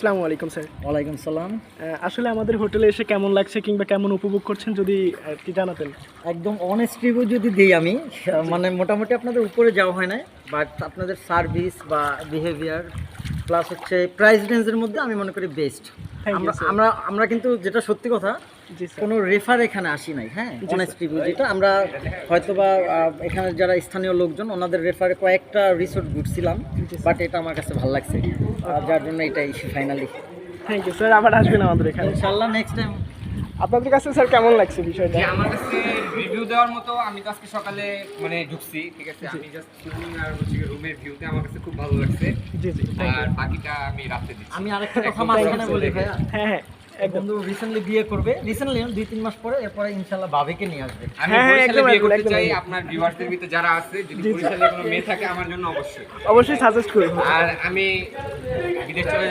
আসসালামু আলাইকুম স্যার। ওয়ালাইকুম সালাম। আসলে আমাদের হোটেলে এসে কেমন লাগছে কিংবা কেমন উপভোগ করছেন যদি আর কি জানাতেন? একদম অনেস্ট রিভিউ যদি দিই আমি মানে মোটামুটি আপনাদের উপরে যাওয়া হয় না বাট আপনাদের সার্ভিস বা বিহেভিয়ার প্লাস হচ্ছে প্রাইস রেঞ্জের মধ্যে আমি মনে করি বেস্ট আমরা আমরা আমরা কিন্তু যেটা সত্যি কথা কোনো রেফার এখানে আসি নাই হ্যাঁ? জি, অনেস্ট রিভিউ যেটা আমরা হয়তোবা বা এখানে যারা স্থানীয় লোকজন ওনাদের রেফারে কয়েকটা রিসোর্ট ঘুরছিলাম বাট এটা আমার কাছে ভালো লাগছে। আর যার জন্য এটাই ফাইনালি থ্যাংক ইউ স্যার আবার আসবেন আমাদের এখানে। ইনশাল্লাহ নেক্সট টাইম আপনাদের কাছে স্যার কেমন লাগছে বিষয়টা? আমার কাছে রিভিউ দেওয়ার মতো আমি তো আজকে সকালে মানে ঢুকছি ঠিক আছে? আমি জাস্ট সুইমিং আর হচ্ছে রুমের ভিউতে আমার কাছে খুব ভালো লাগছে। জি জি আর বাকিটা আমি রাতে দিচ্ছি। আমি আরেকটা কথা একদম মাঝখানে বলি হ্যাঁ হ্যাঁ বন্ধু রিসেন্টলি বিয়ে করবে। রিসেন্টলি দুই তিন মাস পরে এরপরে ইনশাল্লাহ ভাবিকে নিয়ে আসবে। আমি হ্যাঁ, হ্যাঁ, বরিশালে একদম, বিয়ে করতে চাই। আপনার ভিউয়ার্সদের ভিতরে যারা আছে যদি। বরিশালে কোনো মেয়ে থাকে আমার জন্য অবশ্যই। অবশ্যই সাজেস্ট করব আর আমি বিদেশ চলে